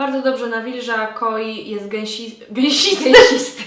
Bardzo dobrze nawilża, koi, jest gęsi... gęsisty. Gęsisty.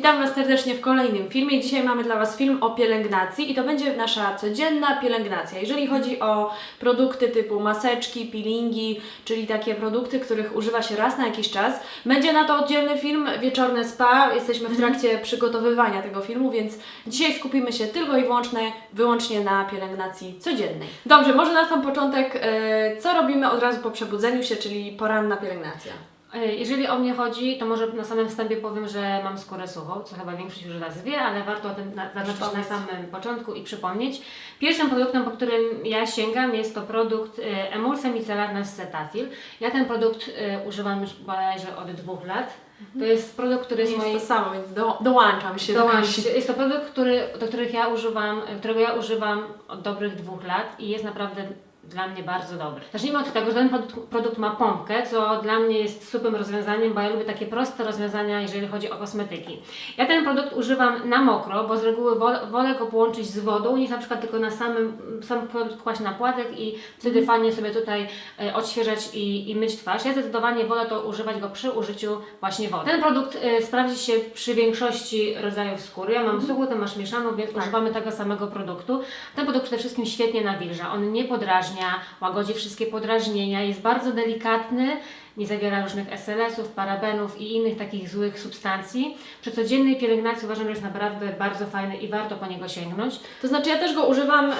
Witam Was serdecznie w kolejnym filmie. Dzisiaj mamy dla Was film o pielęgnacji i to będzie nasza codzienna pielęgnacja. Jeżeli chodzi o produkty typu maseczki, peelingi, czyli takie produkty, których używa się raz na jakiś czas, będzie na to oddzielny film, wieczorne spa. Jesteśmy w trakcie przygotowywania tego filmu, więc dzisiaj skupimy się tylko i wyłącznie, wyłącznie na pielęgnacji codziennej. Dobrze, może na sam początek, e, co robimy od razu po przebudzeniu się, czyli poranna pielęgnacja. E, Jeżeli o mnie chodzi, to może na samym wstępie powiem, że mam skórę suchą, co chyba większość już raz wie, ale warto o tym na- zaznaczyć na samym początku i przypomnieć. Pierwszym produktem, po którym ja sięgam, jest to produkt e, emulsja micelarna z Cetaphil. Ja ten produkt e, używam już bodajże od dwóch lat. To jest produkt, który jest jest mojej to samo, więc do, dołączam się do Dołącz Kasi. Jest to produkt, który, do których ja używam, którego ja używam od dobrych dwóch lat i jest naprawdę dla mnie bardzo dobry. Zacznijmy od tego, że ten produkt, produkt ma pompkę, co dla mnie jest super rozwiązaniem, bo ja lubię takie proste rozwiązania, jeżeli chodzi o kosmetyki. Ja ten produkt używam na mokro, bo z reguły wolę, wolę go połączyć z wodą, niż na przykład tylko na samym sam produkt kłaść na płatek i wtedy fajnie sobie tutaj e, odświeżać i, i myć twarz. Ja zdecydowanie wolę to używać go przy użyciu właśnie wody. Ten produkt e, sprawdzi się przy większości rodzajów skóry. Ja mam suchą, ty masz mieszaną, więc używamy tego samego produktu. Ten produkt przede wszystkim świetnie nawilża. On nie podrażnia, łagodzi wszystkie podrażnienia, jest bardzo delikatny, nie zawiera różnych SLS-ów, parabenów i innych takich złych substancji. Przy codziennej pielęgnacji uważam, że jest naprawdę bardzo fajny i warto po niego sięgnąć. To znaczy ja też go używam, e,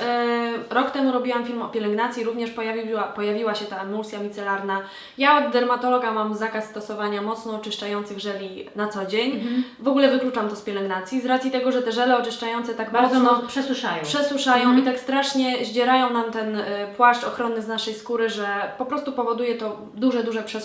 rok temu robiłam film o pielęgnacji, również pojawiła, pojawiła się ta emulsja micelarna. Ja od dermatologa mam zakaz stosowania mocno oczyszczających żeli na co dzień. W ogóle wykluczam to z pielęgnacji, z racji tego, że te żele oczyszczające tak Bardzo mocno przesuszają. przesuszają i tak strasznie zdzierają nam ten y, płaszcz ochronny z naszej skóry, że po prostu powoduje to duże, duże przesuszenie.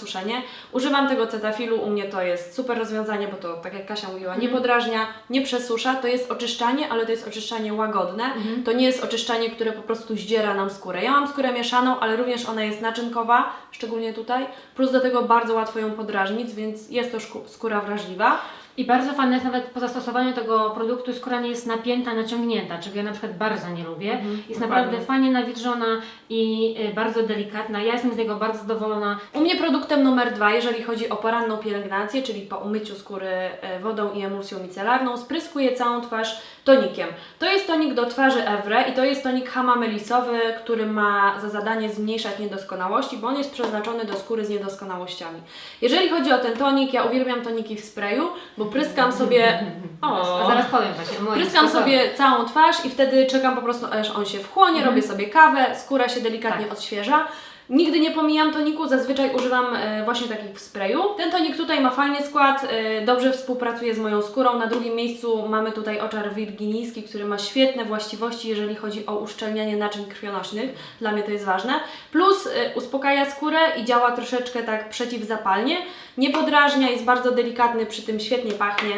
Używam tego cetafilu, u mnie to jest super rozwiązanie, bo to, tak jak Kasia mówiła, nie podrażnia, nie przesusza, to jest oczyszczanie, ale to jest oczyszczanie łagodne. To nie jest oczyszczanie, które po prostu zdziera nam skórę. Ja mam skórę mieszaną, ale również ona jest naczynkowa, szczególnie tutaj, plus do tego bardzo łatwo ją podrażnić, więc jest to skóra wrażliwa. I bardzo fajne jest nawet po zastosowaniu tego produktu skóra nie jest napięta, naciągnięta, czego ja na przykład bardzo nie lubię. jest dokładnie. naprawdę fajnie nawilżona i y, bardzo delikatna. Ja jestem z niego bardzo zadowolona. U mnie produktem numer dwa, jeżeli chodzi o poranną pielęgnację, czyli po umyciu skóry e, wodą i emulsją micelarną, spryskuję całą twarz tonikiem. To jest tonik do twarzy Evre i to jest tonik hamamelisowy, który ma za zadanie zmniejszać niedoskonałości, bo on jest przeznaczony do skóry z niedoskonałościami. Jeżeli chodzi o ten tonik, ja uwielbiam toniki w sprayu, bo pryskam sobie... A zaraz powiem właśnie o Pryskam sobie całą twarz i wtedy czekam po prostu, aż on się wchłonie, robię sobie kawę, skóra się delikatnie Tak. odświeża. Nigdy nie pomijam toniku, zazwyczaj używam e, właśnie takich w sprayu. Ten tonik tutaj ma fajny skład, e, dobrze współpracuje z moją skórą. Na drugim miejscu mamy tutaj oczar wirginijski, który ma świetne właściwości, jeżeli chodzi o uszczelnianie naczyń krwionośnych. Dla mnie to jest ważne. Plus e, uspokaja skórę i działa troszeczkę tak przeciwzapalnie. Nie podrażnia, jest bardzo delikatny, przy tym świetnie pachnie.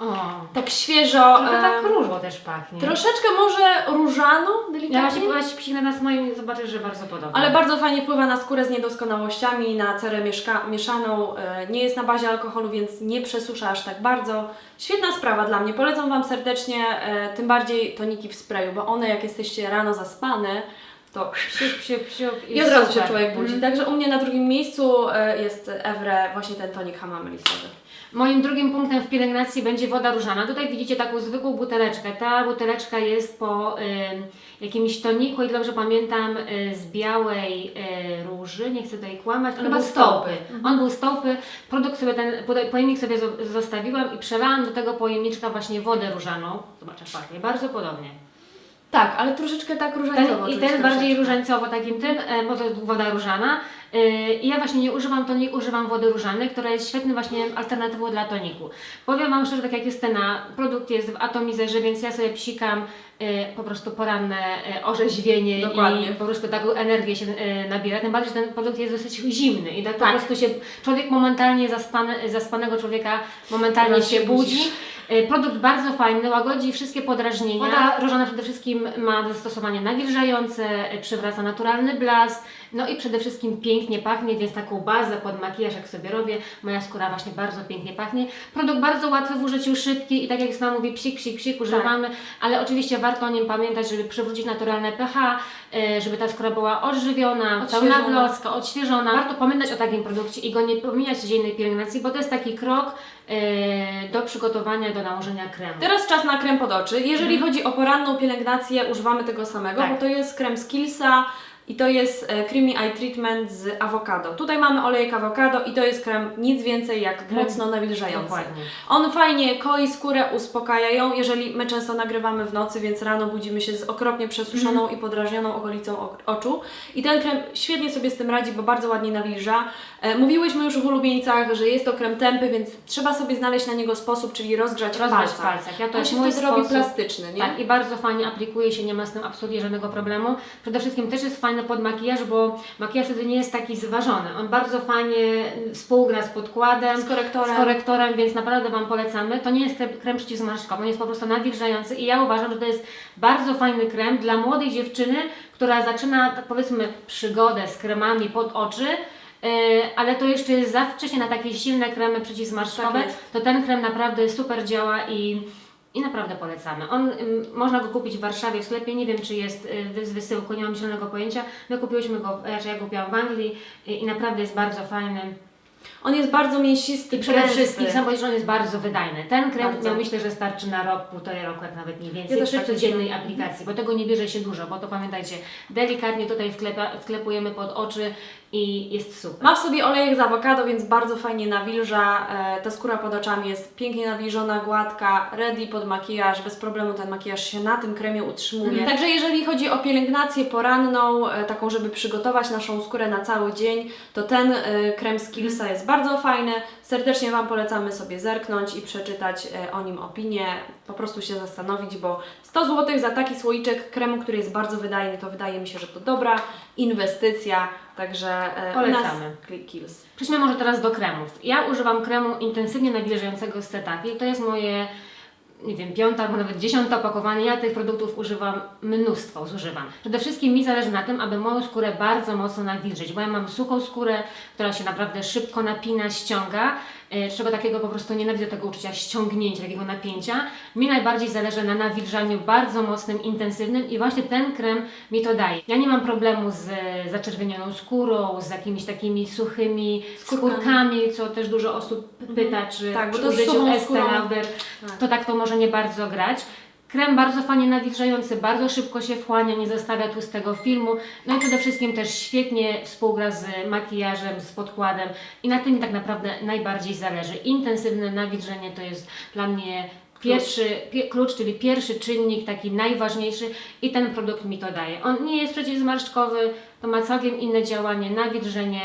O, Tak świeżo. trochę tak różowo też pachnie. Troszeczkę może różano, Ja delikatnie. właśnie byłaś psiknę na moim i zobaczysz, że bardzo podobne. Ale bardzo fajnie wpływa na skórę z niedoskonałościami, na cerę mieszka- mieszaną. e, Nie jest na bazie alkoholu, więc nie przesusza aż tak bardzo. Świetna sprawa dla mnie. Polecam Wam serdecznie, e, tym bardziej toniki w sprayu, bo one jak jesteście rano zaspane, to Psiup, psiup, psiup i od razu się człowiek budzi. Mhm. Także u mnie na drugim miejscu e, jest Evre, właśnie ten tonik hamamelisowy. Moim drugim punktem w pielęgnacji będzie woda różana. Tutaj widzicie taką zwykłą buteleczkę. Ta buteleczka jest po y, jakimś toniku, i dobrze pamiętam, y, z białej y, róży. Nie chcę tutaj kłamać, ale Chyba był stopy. stopy. On był stopy. Produkt sobie ten, pojemnik sobie zo- zostawiłam i przelałam do tego pojemniczka właśnie wodę różaną. Zobacz, jak pachnie. Bardzo podobnie. Tak, ale troszeczkę tak różańcowo. Ten, I ten bardziej różańcowo takim tym, e, bo to jest woda różana. E, I ja właśnie nie używam toniku, używam wody różanej, która jest świetnym właśnie alternatywą dla toniku. Powiem Wam szczerze, tak jak Justyna, produkt jest w atomizerze, więc ja sobie psikam e, po prostu poranne orzeźwienie Dokładnie. i po prostu taką energię się nabiera. Tym bardziej, że ten produkt jest dosyć zimny i tak, po Tak. prostu się człowiek momentalnie zaspany, zaspanego człowieka momentalnie się się budzi. E, Produkt bardzo fajny, łagodzi wszystkie podrażnienia. Woda różana przede wszystkim ma zastosowanie nawilżające, e, przywraca naturalny blask, no i przede wszystkim pięknie pachnie, więc taką bazę pod makijaż jak sobie robię, moja skóra właśnie bardzo pięknie pachnie. Produkt bardzo łatwy w użyciu, szybki i tak jak sama mówi, psik, psik, psik używamy, ale oczywiście warto o nim pamiętać, żeby przywrócić naturalne pH, e, żeby ta skóra była odżywiona, pełna bloska, odświeżona. Warto pamiętać o takim produkcie i go nie pomijać w codziennej pielęgnacji, bo to jest taki krok do przygotowania, do nałożenia kremu. Teraz czas na krem pod oczy. Jeżeli chodzi o poranną pielęgnację, używamy tego samego, Tak. bo to jest krem z Killsa i to jest e, Creamy Eye Treatment z awokado. Tutaj mamy olejek awokado i to jest krem nic więcej jak Krem- mocno nawilżający. Dokładnie. On fajnie koi skórę, uspokaja ją. Jeżeli my często nagrywamy w nocy, więc rano budzimy się z okropnie przesuszoną Mhm. i podrażnioną okolicą ok- oczu. I ten krem świetnie sobie z tym radzi, bo bardzo ładnie nawilża. E, mówiłyśmy już w ulubieńcach, że jest to krem tępy, więc trzeba sobie znaleźć na niego sposób, czyli rozgrzać, Rozgrzać w palcach. Ja to On jest się mój wtedy robi sposób. plastyczny, nie? Tak, i bardzo fajnie aplikuje się, nie ma z tym absolutnie żadnego problemu. Przede wszystkim też jest fajny pod makijaż, bo makijaż wtedy nie jest taki zważony. On bardzo fajnie współgra z podkładem, Z korektorem. z korektorem, więc naprawdę Wam polecamy. To nie jest krem, krem przeciwzmarszczkowy, on jest po prostu nawilżający i ja uważam, że to jest bardzo fajny krem dla młodej dziewczyny, która zaczyna, tak powiedzmy, przygodę z kremami pod oczy. Yy, ale to jeszcze jest za wcześnie na takie silne kremy przeciwzmarszczkowe, Tak to ten krem naprawdę super działa i, i naprawdę polecamy. On, ym, można go kupić w Warszawie w sklepie, nie wiem czy jest y, z wysyłką, nie mam zielonego pojęcia. My kupiłyśmy go, znaczy ja kupiłam w Anglii y, i naprawdę jest bardzo fajny. On jest bardzo mięsisty, I przede gęsty. wszystkim sam powiedzieć, że on jest bardzo wydajny. Ten krem Bardzo. ja myślę, że starczy na rok, półtorej roku, jak nawet nie więcej, Ja też przy tak codziennej aplikacji, bo tego nie bierze się dużo, bo to pamiętajcie, delikatnie tutaj wklepa, wklepujemy pod oczy i jest super. Ma w sobie olejek z awokado, więc bardzo fajnie nawilża. E, ta skóra pod oczami jest pięknie nawilżona, gładka, ready pod makijaż. Bez problemu ten makijaż się na tym kremie utrzymuje. Mhm. Także jeżeli chodzi o pielęgnację poranną, e, taką, żeby przygotować naszą skórę na cały dzień, to ten e, krem z Killsa jest bardzo fajny. Serdecznie Wam polecamy sobie zerknąć i przeczytać o nim opinię. Po prostu się zastanowić, bo 100 zł za taki słoiczek kremu, który jest bardzo wydajny, to wydaje mi się, że to dobra inwestycja. Także e, Polecamy. Kills. Przejdźmy może teraz do kremów. Ja używam kremu intensywnie nawilżającego z Cetaki. To jest moje, nie wiem, piąte albo nawet dziesiąte opakowanie. Ja tych produktów używam mnóstwo, zużywam. Przede wszystkim mi zależy na tym, aby moją skórę bardzo mocno nawilżyć, bo ja mam suchą skórę, która się naprawdę szybko napina, ściąga. E, Czego takiego po prostu nienawidzę tego uczucia ściągnięcia, takiego napięcia. Mi najbardziej zależy na nawilżaniu bardzo mocnym, intensywnym i właśnie ten krem mi to daje. Ja nie mam problemu z e, zaczerwienioną skórą, z jakimiś takimi suchymi Skórkami. skórkami, co też dużo osób pyta, czy Tak, przy użyciu skórą- Lauder Tak. to tak to może nie bardzo grać. Krem bardzo fajnie nawilżający, bardzo szybko się wchłania, nie zostawia tłustego filmu. No i przede wszystkim też świetnie współgra z makijażem, z podkładem i na tym mi tak naprawdę najbardziej zależy. Intensywne nawilżenie to jest dla mnie pierwszy pie, klucz, czyli pierwszy czynnik, taki najważniejszy i ten produkt mi to daje. On nie jest przeciwzmarszczkowy, to ma całkiem inne działanie, nawilżenie.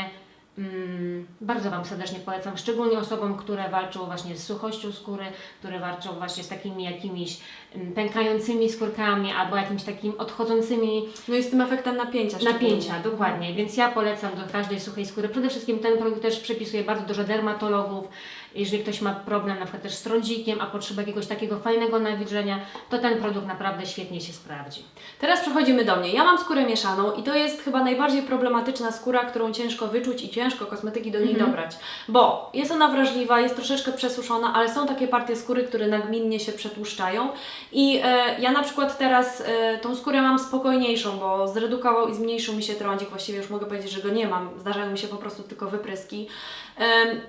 Mm, bardzo Wam serdecznie polecam, szczególnie osobom, które walczą właśnie z suchością skóry, które walczą właśnie z takimi jakimiś mm, pękającymi skórkami albo jakimiś takim odchodzącymi No i z tym efektem napięcia. napięcia, szczególnie. dokładnie. Więc ja polecam do każdej suchej skóry. Przede wszystkim ten produkt też przepisuje bardzo dużo dermatologów. Jeżeli ktoś ma problem na przykład też z trądzikiem, a potrzeba jakiegoś takiego fajnego nawilżenia, to ten produkt naprawdę świetnie się sprawdzi. Teraz przechodzimy do mnie. Ja mam skórę mieszaną i to jest chyba najbardziej problematyczna skóra, którą ciężko wyczuć i ciężko kosmetyki do niej Mhm. dobrać. Bo jest ona wrażliwa, jest troszeczkę przesuszona, ale są takie partie skóry, które nagminnie się przetłuszczają. I e, ja na przykład teraz e, tą skórę mam spokojniejszą, bo zredukował i zmniejszył mi się trądzik. Właściwie już mogę powiedzieć, że go nie mam. Zdarzają mi się po prostu tylko wypryski.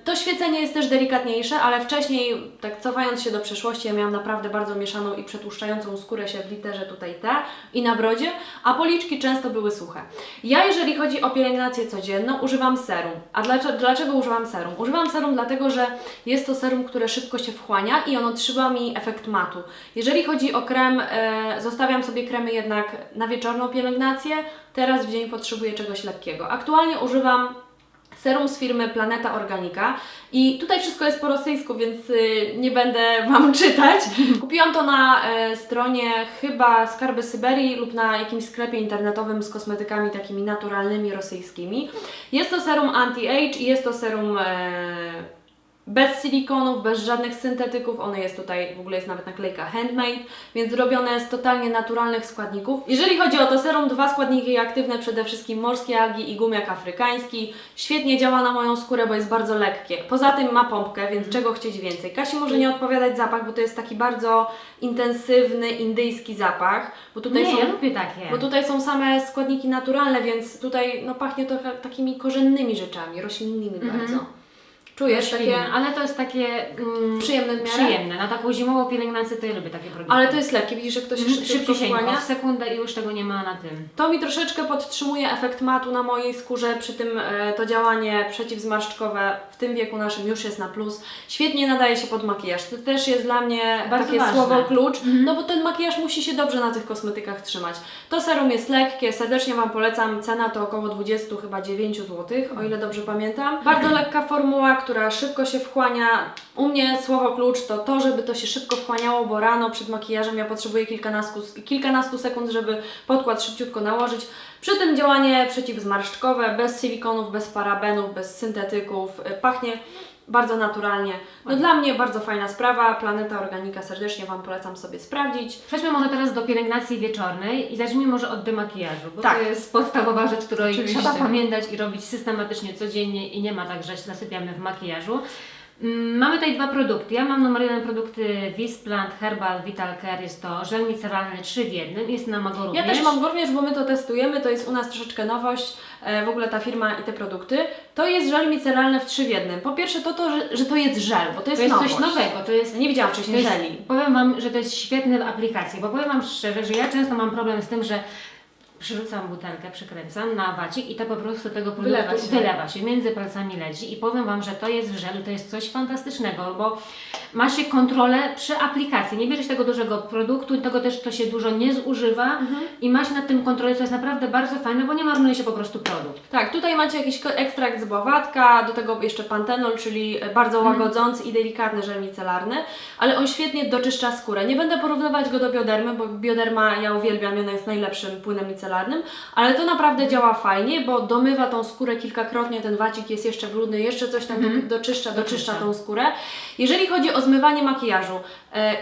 To świecenie jest też delikatniejsze, ale wcześniej, tak cofając się do przeszłości, ja miałam naprawdę bardzo mieszaną i przetłuszczającą skórę się w literze tutaj T i na brodzie, a policzki często były suche. Ja, jeżeli chodzi o pielęgnację codzienną, używam serum. A dlaczego, dlaczego używam serum? Używam serum dlatego, że jest to serum, które szybko się wchłania i ono trzyma mi efekt matu. Jeżeli chodzi o krem, e, zostawiam sobie kremy jednak na wieczorną pielęgnację, teraz w dzień potrzebuję czegoś lekkiego. Aktualnie używam serum z firmy Planeta Organika i tutaj wszystko jest po rosyjsku, więc y, nie będę Wam czytać. Kupiłam to na e, stronie chyba Skarby Syberii lub na jakimś sklepie internetowym z kosmetykami takimi naturalnymi rosyjskimi. Jest to serum anti-age i jest to serum e, bez silikonów, bez żadnych syntetyków. One jest tutaj, w ogóle jest nawet naklejka handmade, więc robione z totalnie naturalnych składników. Jeżeli chodzi o to serum, dwa składniki aktywne, przede wszystkim morskie algi i gumiak afrykański. Świetnie działa na moją skórę, bo jest bardzo lekkie. Poza tym ma pompkę, więc czego chcieć więcej. Kasi może nie odpowiadać zapach, bo to jest taki bardzo intensywny, indyjski zapach, bo tutaj nie, są... ja lubię takie. Bo tutaj są same składniki naturalne, więc tutaj no, pachnie trochę takimi korzennymi rzeczami, roślinnymi bardzo. Czujesz takie ale to jest takie mm, przyjemne w miarę? przyjemne. Na taką zimową pielęgnację to ja lubię takie produkty. Ale to jest lekkie, widzisz jak to się Mhm, szybko wchłania? w sekundę i już tego nie ma na tym. To mi troszeczkę podtrzymuje efekt matu na mojej skórze, przy tym e, to działanie przeciwzmarszczkowe w tym wieku naszym już jest na plus. Świetnie nadaje się pod makijaż. To też jest dla mnie Bardzo takie ważne. słowo klucz, no bo ten makijaż musi się dobrze na tych kosmetykach trzymać. To serum jest lekkie, serdecznie Wam polecam. Cena to około 20 chyba 9 zł, o ile dobrze pamiętam. Bardzo lekka formuła, która szybko się wchłania. U mnie słowo klucz to to, żeby to się szybko wchłaniało, bo rano przed makijażem ja potrzebuję kilkunastu, kilkunastu sekund, żeby podkład szybciutko nałożyć. Przy tym działanie przeciwzmarszczkowe, bez silikonów, bez parabenów, bez syntetyków, y, pachnie bardzo naturalnie. No dla mnie bardzo fajna sprawa, Planeta Organika serdecznie Wam polecam sobie sprawdzić. Przejdźmy może teraz do pielęgnacji wieczornej i zacznijmy może od demakijażu, bo Tak. to jest podstawowa rzecz, której Oczywiście. trzeba pamiętać i robić systematycznie, codziennie i nie ma tak, że się zasypiamy w makijażu. Mm, Mamy tutaj dwa produkty. Ja mam numer jeden produkty Visplant Herbal Vital Care. Jest to żel micelarny 3 w jednym. Jest na Mago Ja również. też mam również, bo my to testujemy, to jest u nas troszeczkę nowość, e, w ogóle ta firma i te produkty. To jest żel micelarny w 3 w jednym. Po pierwsze to, to że, że to jest żel, bo to jest, To jest coś nowego. To jest Nie widziałam wcześniej jest, żeli. powiem Wam, że to jest świetne w aplikacji, bo powiem Wam szczerze, że ja często mam problem z tym, że przyrzucam butelkę, przykręcam na wacik i to po prostu tego produktu Wylewa się. wylewa się między palcami leci i powiem Wam, że to jest w żelu, to jest coś fantastycznego, bo ma się kontrolę przy aplikacji, nie bierze się tego dużego produktu, tego też to się dużo nie zużywa Mhm. i ma się nad tym kontrolę, co jest naprawdę bardzo fajne, bo nie marnuje się po prostu produkt. Tak, tutaj macie jakiś ekstrakt z bławatka, do tego jeszcze pantenol, czyli bardzo Mhm. łagodzący i delikatny żel micelarny, ale on świetnie doczyszcza skórę. Nie będę porównywać go do biodermy, bo bioderma ja uwielbiam, ona jest najlepszym płynem micelarnym, ale to naprawdę działa fajnie, bo domywa tą skórę kilkakrotnie, ten wacik jest jeszcze brudny, jeszcze coś tam Mhm. doczyszcza, doczyszcza Doczyszcza. tą skórę. Jeżeli chodzi o zmywanie makijażu, e,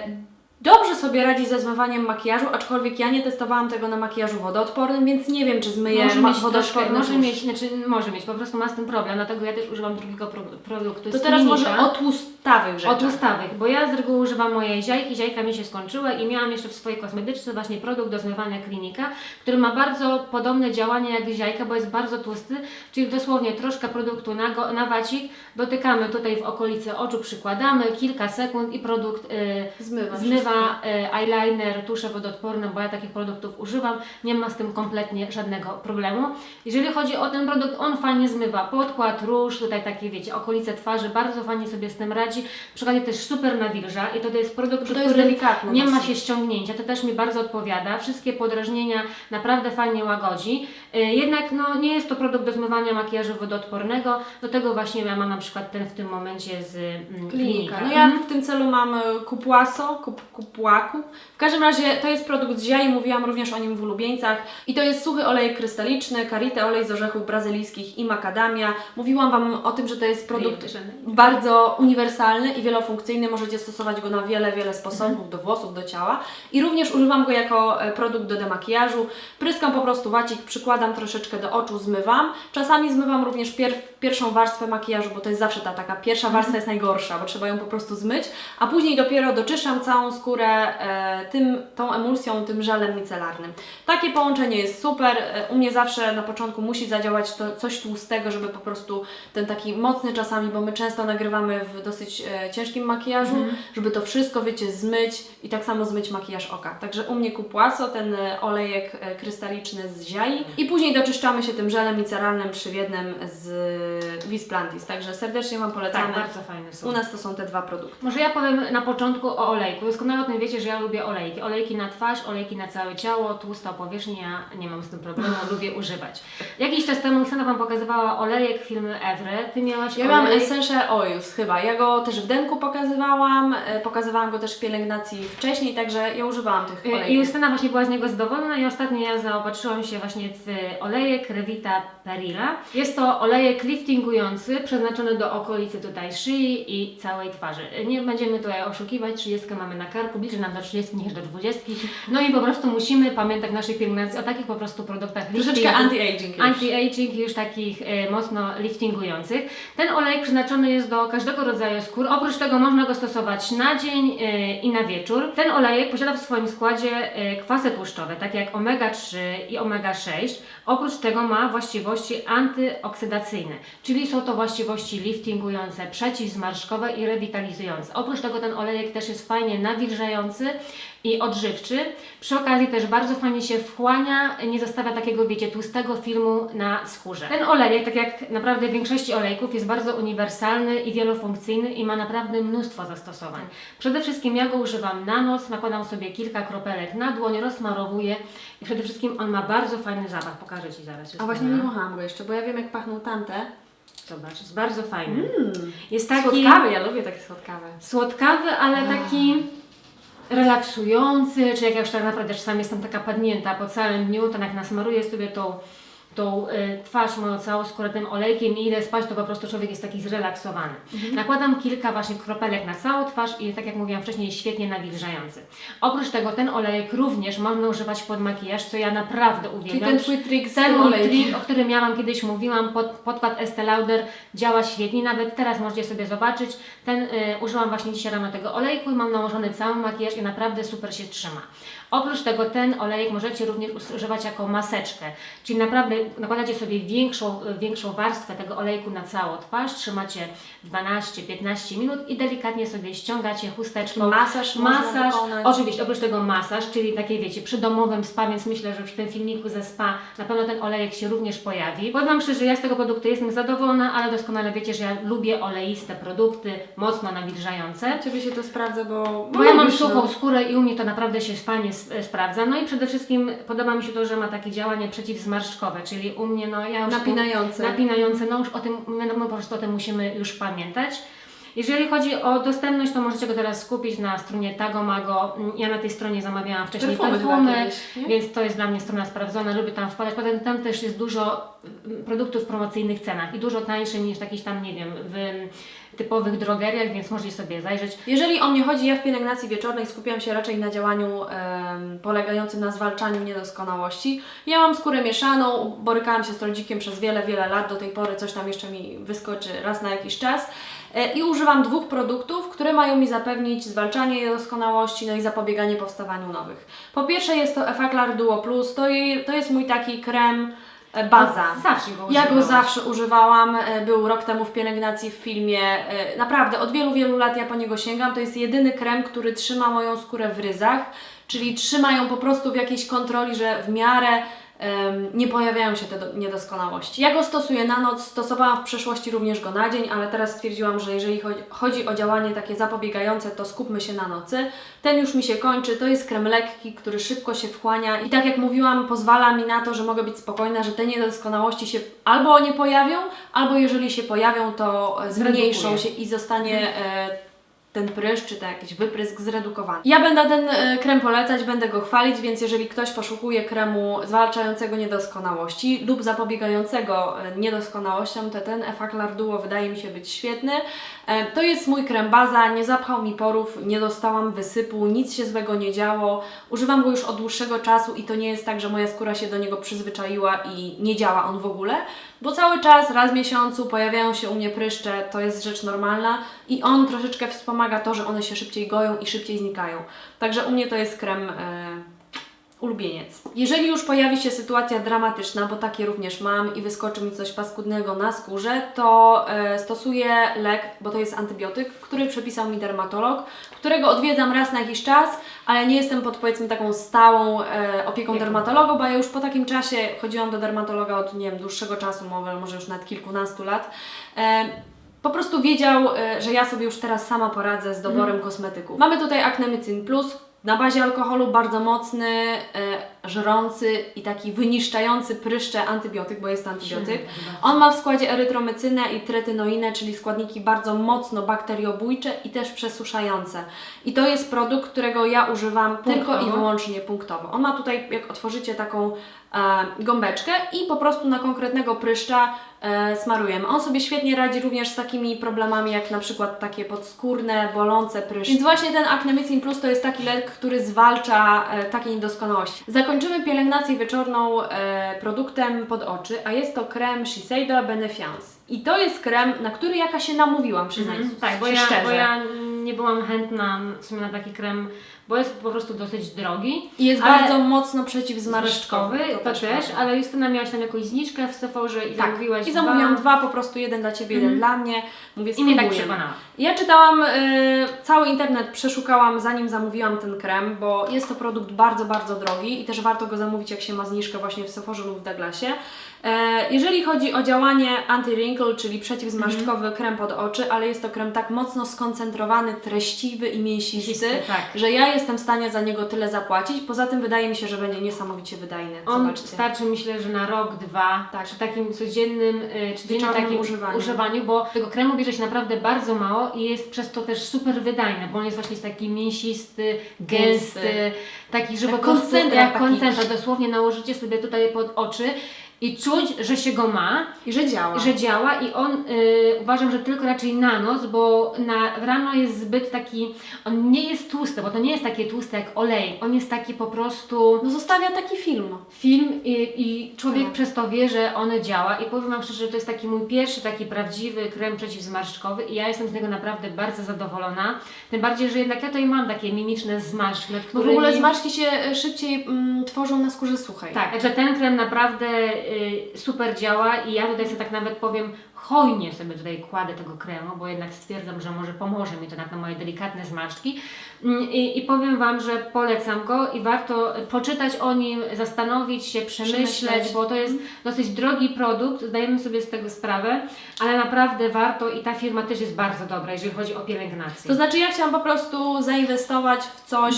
Dobrze sobie radzi ze zmywaniem makijażu, aczkolwiek ja nie testowałam tego na makijażu wodoodpornym, więc nie wiem, czy zmyje Może ma- mieć, troszkę, wodoodporny może mieć, znaczy może mieć, po prostu ma z tym problem, dlatego ja też używam drugiego pro, produktu To z teraz może o tłustawych rzeczach. Od ustawych, bo ja z reguły używam mojej ziajki, ziajka mi się skończyła i miałam jeszcze w swojej kosmetyczce właśnie produkt do zmywania klinika, który ma bardzo podobne działanie jak ziajka, bo jest bardzo tłusty, czyli dosłownie troszkę produktu na, go, na wacik, dotykamy tutaj w okolicy oczu, przykładamy kilka sekund i produkt y, Zmywa zmywa y, eyeliner, tusze wodoodporne, bo ja takich produktów używam, nie ma z tym kompletnie żadnego problemu. Jeżeli chodzi o ten produkt, on fajnie zmywa podkład, róż, tutaj takie wiecie, okolice twarzy, bardzo fajnie sobie z tym radzi. Przy okazji też super nawilża i to jest produkt, To przy jest którym delikatne nie ma się ściągnięcia, to też mi bardzo odpowiada. Wszystkie podrażnienia naprawdę fajnie łagodzi. Y, Jednak no, nie jest to produkt do zmywania makijażu wodoodpornego, do tego właśnie ja mam na przykład ten w tym momencie z mm, Klinika. klinika. No ja Mhm. w tym celu mam e, kupłaso, kup, kupłaku. W każdym razie to jest produkt z ziai, mówiłam również o nim w ulubieńcach. I to jest suchy olej krystaliczny, karite, olej z orzechów brazylijskich i makadamia. Mówiłam Wam o tym, że to jest produkt bardzo uniwersalny i wielofunkcyjny. Możecie stosować go na wiele, wiele sposobów, do włosów, do ciała. I również używam go jako e, produkt do demakijażu. Pryskam po prostu wacik, przykładam troszeczkę do oczu, zmywam. Czasami zmywam również pier pierwszą warstwę makijażu, bo to jest zawsze ta taka pierwsza warstwa jest najgorsza, bo trzeba ją po prostu zmyć, a później dopiero doczyszczam całą skórę e, tym, tą emulsją, tym żelem micelarnym. Takie połączenie jest super. E, u mnie zawsze na początku musi zadziałać to coś tłustego, żeby po prostu ten taki mocny czasami, bo my często nagrywamy w dosyć e, ciężkim makijażu, żeby to wszystko, wiecie, zmyć i tak samo zmyć makijaż oka. Także u mnie kupłaso, ten olejek krystaliczny z ziai i później doczyszczamy się tym żelem micelarnym jednym z Visplantis. Także serdecznie Wam polecamy. Tak, bardzo fajne są. u nas to są te dwa produkty. Może ja powiem na początku o olejku. Doskonale o tym wiecie, że ja lubię olejki. Olejki na twarz, olejki na całe ciało, tłusta powierzchnia, ja nie mam z tym problemu, lubię używać. Jakiś czas temu Iksana Wam pokazywała olejek firmy Evre. Ty miałaś Ja miałam olej... Essential Oils chyba. Ja go też w denku pokazywałam, e, pokazywałam go też w pielęgnacji wcześniej, także ja używałam tych I olejków. Justyna właśnie była z niego zadowolona i ostatnio ja zaopatrzyłam się właśnie w olejek Revita Perilla. Jest to olejek liftingujący, przeznaczony do okolicy tutaj szyi i całej twarzy. Nie będziemy tutaj oszukiwać, 30 mamy na karku, bliżej nam do 30 niż do 20. No i po prostu musimy pamiętać w naszej pielęgnacji o takich po prostu produktach Troszeczkę anti-aging już. Anti-aging już takich e, mocno liftingujących. Ten olejek przeznaczony jest do każdego rodzaju skór. Oprócz tego można go stosować na dzień e, i na wieczór. Ten olejek posiada w swoim składzie e, kwasy tłuszczowe, takie jak omega-3 i omega-6. Oprócz tego ma właściwości antyoksydacyjne, czyli są to właściwości liftingujące, przeciwzmarszczkowe i rewitalizujące. Oprócz tego ten olejek też jest fajnie nawilżający i odżywczy. Przy okazji też bardzo fajnie się wchłania, nie zostawia takiego, wiecie, tłustego filmu na skórze. Ten olejek, tak jak naprawdę w większości olejków, jest bardzo uniwersalny i wielofunkcyjny i ma naprawdę mnóstwo zastosowań. Przede wszystkim ja go używam na noc, nakładam sobie kilka kropelek na dłoń, rozmarowuję i przede wszystkim on ma bardzo fajny zapach. Pokażę Ci zaraz. A właśnie nie wąchałam go jeszcze, bo ja wiem jak pachną tamte. Zobacz, jest bardzo fajny. Jest taki... Słodkawy, ja lubię takie słodkawe. słodkawy, ale taki relaksujący, czy jak ja już tak naprawdę czasami jestem taka padnięta po całym dniu, to jak nasmaruję sobie tą, tą y, twarz moją całą skórę tym olejkiem i idę spać, to po prostu człowiek jest taki zrelaksowany. Nakładam kilka właśnie kropelek na całą twarz i tak jak mówiłam wcześniej, jest świetnie nawilżający. Oprócz tego ten olejek również można używać pod makijaż, co ja naprawdę Czyli uwielbiam. ten twój trik Ten mój trik, o którym ja Wam kiedyś mówiłam, pod, podkład Estee Lauder działa świetnie, nawet teraz możecie sobie zobaczyć. Ten y, użyłam właśnie dzisiaj rano tego olejku i mam nałożony cały makijaż i naprawdę super się trzyma. Oprócz tego ten olejek możecie również używać jako maseczkę, czyli naprawdę nakładacie sobie większą, większą warstwę tego olejku na całą twarz, trzymacie 12-15 minut i delikatnie sobie ściągacie chusteczką. Masaż Masaż, oczywiście oprócz tego masaż, czyli takie wiecie, przy domowym spa, więc myślę, że przy tym filmiku ze spa na pewno ten olejek się również pojawi. Powiem Wam szczerze, ja z tego produktu jestem zadowolona, ale doskonale wiecie, że ja lubię oleiste produkty, mocno nawilżające. Ciebie się to sprawdza, bo... Bo ja mam lubisz, no. suchą skórę i u mnie to naprawdę się fajnie sprawdza. No i przede wszystkim podoba mi się to, że ma takie działanie przeciwzmarszczkowe, czyli u mnie, no ja już... Napinające. Napinające, no już o tym, my, my po prostu o tym musimy już pamiętać. Jeżeli chodzi o dostępność, to możecie go teraz skupić na stronie Tagomago. Ja na tej stronie zamawiałam wcześniej Perfumy perfumy, kiedyś, więc to jest dla mnie strona sprawdzona, lubię tam wpadać. Potem tam też jest dużo mm, produktów w promocyjnych cenach i dużo tańsze niż jakiś tam, nie wiem, w typowych drogeriach, więc możecie sobie zajrzeć. Jeżeli o mnie chodzi, ja w pielęgnacji wieczornej skupiam się raczej na działaniu em, polegającym na zwalczaniu niedoskonałości. Ja mam skórę mieszaną, borykałam się z trądzikiem przez wiele, wiele lat, do tej pory coś tam jeszcze mi wyskoczy raz na jakiś czas. E, I używam dwóch produktów, które mają mi zapewnić zwalczanie niedoskonałości, no i zapobieganie powstawaniu nowych. Po pierwsze jest to Effaclar Duo Plus, to, je, to jest mój taki krem e, baza. Zawsze go Ja go zawsze używałam, e, był rok temu w pielęgnacji w filmie. Naprawdę, od wielu, wielu lat ja po niego sięgam. To jest jedyny krem, który trzyma moją skórę w ryzach, czyli trzyma ją po prostu w jakiejś kontroli, że w miarę nie pojawiają się te do, niedoskonałości. Ja go stosuję na noc, stosowałam w przeszłości również go na dzień, ale teraz stwierdziłam, że jeżeli chodzi, o działanie takie zapobiegające, to skupmy się na nocy. Ten już mi się kończy, to jest krem lekki, który szybko się wchłania i tak jak mówiłam, pozwala mi na to, że mogę być spokojna, że te niedoskonałości się albo nie pojawią, albo jeżeli się pojawią, to zmniejszą się i zostanie e, ten prysz, czy to jakiś wyprysk zredukowany. Ja będę ten e, krem polecać, będę go chwalić, więc jeżeli ktoś poszukuje kremu zwalczającego niedoskonałości lub zapobiegającego e, niedoskonałościom, to ten Effaclar Duo wydaje mi się być świetny. E, To jest mój krem baza, nie zapchał mi porów, nie dostałam wysypu, nic się złego nie działo. Używam go już od dłuższego czasu i to nie jest tak, że moja skóra się do niego przyzwyczaiła i nie działa on w ogóle, bo cały czas, raz w miesiącu pojawiają się u mnie pryszcze, to jest rzecz normalna i on troszeczkę wspomaga to, że one się szybciej goją i szybciej znikają. Także u mnie to jest krem e, ulubieniec. Jeżeli już pojawi się sytuacja dramatyczna, bo takie również mam i wyskoczy mi coś paskudnego na skórze, to e, stosuję lek, bo to jest antybiotyk, który przepisał mi dermatolog, którego odwiedzam raz na jakiś czas, ale nie jestem pod powiedzmy taką stałą e, opieką dermatologa, bo ja już po takim czasie chodziłam do dermatologa od nie wiem, dłuższego czasu, może, już nawet kilkunastu lat. E, po prostu wiedział, że ja sobie już teraz sama poradzę z doborem kosmetyków. Mamy tutaj Acnemycin Plus, na bazie alkoholu, bardzo mocny, e, żrący i taki wyniszczający pryszcze antybiotyk, bo jest to antybiotyk. On ma w składzie erytromycynę i tretynoinę, czyli składniki bardzo mocno bakteriobójcze i też przesuszające. I to jest produkt, którego ja używam tylko i Punktowo? wyłącznie punktowo. On ma tutaj, jak otworzycie taką e, gąbeczkę i po prostu na konkretnego pryszcza smarujemy. On sobie świetnie radzi również z takimi problemami jak na przykład takie podskórne, bolące pryszcze. Więc właśnie ten Acnemycin Plus to jest taki lek, który zwalcza e, takie niedoskonałości. Zakończymy pielęgnację wieczorną e, produktem pod oczy, a jest to krem Shiseido Benefiance. I to jest krem, na który jaka się namówiłam, przyznać Mhm, tak, bo ja, szczerze. bo ja nie byłam chętna w sumie na taki krem, bo jest po prostu dosyć drogi. I jest bardzo mocno przeciwzmarszczkowy. Zmarszczkowy, to, też, ale Justyna miałaś tam jakąś zniżkę w Sephorze i Tak, zamówiłaś i zamówiłam dwa. dwa, po prostu jeden dla Ciebie, jeden dla mnie. Mówię, I mnie tak przekonała. Ja czytałam, y, cały internet przeszukałam zanim zamówiłam ten krem, bo jest to produkt bardzo, bardzo drogi i też warto go zamówić jak się ma zniżkę właśnie w Sephorze lub w Douglasie. E, jeżeli chodzi o działanie anti-wrinkle, czyli przeciwzmarszczkowy krem pod oczy, ale jest to krem tak mocno skoncentrowany, treściwy i mięsisty, Mięsisty, tak. że ja jestem w stanie za niego tyle zapłacić. Poza tym wydaje mi się, że będzie niesamowicie wydajny. On Zobaczcie. starczy myślę, że na rok, dwa, Tak. przy takim codziennym, y, codziennym takim używaniu. używaniu, bo tego kremu bierze się naprawdę bardzo mało i jest przez to też super wydajny, bo on jest właśnie taki mięsisty, gęsty, Gęsty. taki, że Jak po prostu koncentrat jak taki. koncentrat, dosłownie nałożycie sobie tutaj pod oczy i czuć, że się go ma, I że działa. że działa i on y, uważam, że tylko raczej na noc, bo na rano jest zbyt taki, on nie jest tłusty, bo to nie jest takie tłuste jak olej, on jest taki po prostu No zostawia taki film. film i, i człowiek Tak. przez to wie, że on działa i powiem Wam szczerze, że to jest taki mój pierwszy taki prawdziwy krem przeciwzmarszczkowy i ja jestem z niego naprawdę bardzo zadowolona, tym bardziej, że jednak ja tutaj mam takie mimiczne zmarszczki, nad Bo w którymi... ogóle zmarszki się e, szybciej mm, tworzą na skórze suchej. Tak, także ten krem naprawdę y, super działa i ja tutaj sobie tak nawet powiem, hojnie sobie tutaj kładę tego kremu, bo jednak stwierdzam, że może pomoże mi to na te moje delikatne zmarszczki. Mm, I, I powiem Wam, że polecam go i warto poczytać o nim, zastanowić się, przemyśleć, Przemyśleć. bo to jest dosyć drogi produkt, zdajemy sobie z tego sprawę, ale naprawdę warto i ta firma też jest bardzo dobra, jeżeli chodzi o pielęgnację. To znaczy ja chciałam po prostu zainwestować w coś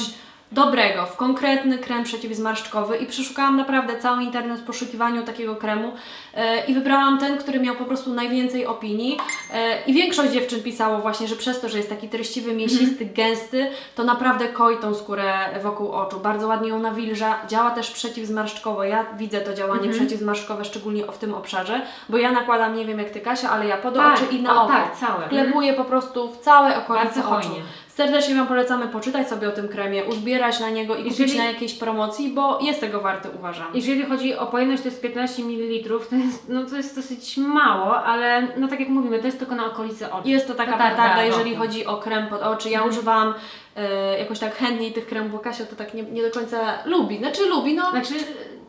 dobrego, w konkretny krem przeciwzmarszczkowy i przeszukałam naprawdę cały internet w poszukiwaniu takiego kremu e, i wybrałam ten, który miał po prostu najwięcej opinii e, i większość dziewczyn pisało właśnie, że przez to, że jest taki treściwy, mięsisty, gęsty, to naprawdę koi tą skórę wokół oczu, bardzo ładnie ją nawilża, działa też przeciwzmarszczkowo, ja widzę to działanie przeciwzmarszczkowe szczególnie w tym obszarze, bo ja nakładam, nie wiem jak Ty Kasia, ale ja pod Tak, oczy i na oko. tak, całe. Wklepuję po prostu w całe okolice Bardzo oczu. hojnie. Serdecznie Wam polecamy poczytać sobie o tym kremie, uzbierać na niego i kupić Jeżeli- na jakiejś promocji, bo jest tego warty, uważam. Jeżeli chodzi o pojemność, to jest 15 ml, to jest, no, to jest dosyć mało, ale no tak jak mówimy, to jest tylko na okolice oczu. Jest to taka Petarda petarda, jeżeli roku. chodzi o krem pod oczy. Ja używałam e, jakoś tak chętniej tych kremów, bo Kasia to tak nie, nie do końca lubi. Znaczy lubi, no. Znaczy,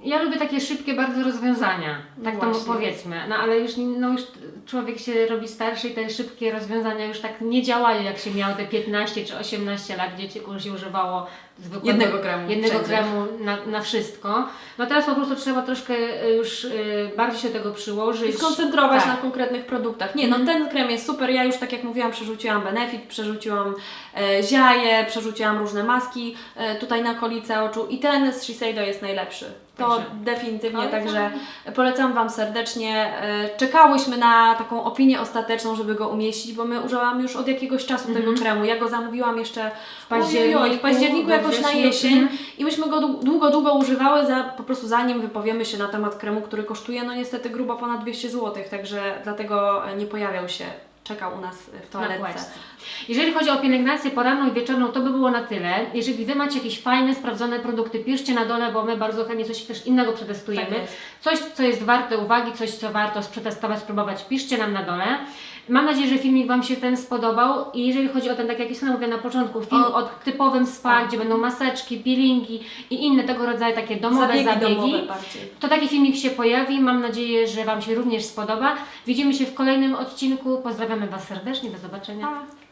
ja lubię takie szybkie bardzo rozwiązania, tak No to właśnie. powiedzmy, no ale już, no już człowiek się robi starszy i te szybkie rozwiązania już tak nie działają, jak się miało te 15 czy 18 lat, gdzie się używało zwykłego, Jednego kremu jednego kremu na, na wszystko. No teraz po prostu trzeba troszkę y, już y, bardziej się tego przyłożyć. I skoncentrować Tak. na konkretnych produktach. Nie, no Mhm. ten krem jest super. Ja już tak jak mówiłam, przerzuciłam Benefit, przerzuciłam e, ziaje, przerzuciłam różne maski e, tutaj na okolice oczu i ten z Shiseido jest najlepszy. To Także definitywnie, polecam. także polecam Wam serdecznie. E, czekałyśmy na taką opinię ostateczną, żeby go umieścić, bo my używamy już od jakiegoś czasu tego kremu. Ja go zamówiłam jeszcze w październiku, w październiku jakoś na jesień Mhm. i myśmy go dłu- długo, długo używały, za, po prostu zanim wypowiemy się na temat kremu, który kosztuje no niestety grubo ponad 200 zł, także dlatego e, nie pojawiał się, czekał u nas w na toaletce. Jeżeli chodzi o pielęgnację poranną i wieczorną, to by było na tyle. Jeżeli Wy macie jakieś fajne, sprawdzone produkty, piszcie na dole, bo my bardzo chętnie coś też innego przetestujemy. Tak coś, co jest warte uwagi, coś, co warto przetestować, spróbować, piszcie nam na dole. Mam nadzieję, że filmik Wam się ten spodobał i jeżeli chodzi o ten, tak jak Justyna mówiła na początku, film O, o typowym spa, gdzie będą maseczki, peelingi i inne tego rodzaju takie domowe Zabiegi, zabiegi, domowe to taki filmik się pojawi. Mam nadzieję, że Wam się również spodoba. Widzimy się w kolejnym odcinku. Pozdrawiamy Was serdecznie. Do zobaczenia. Pa.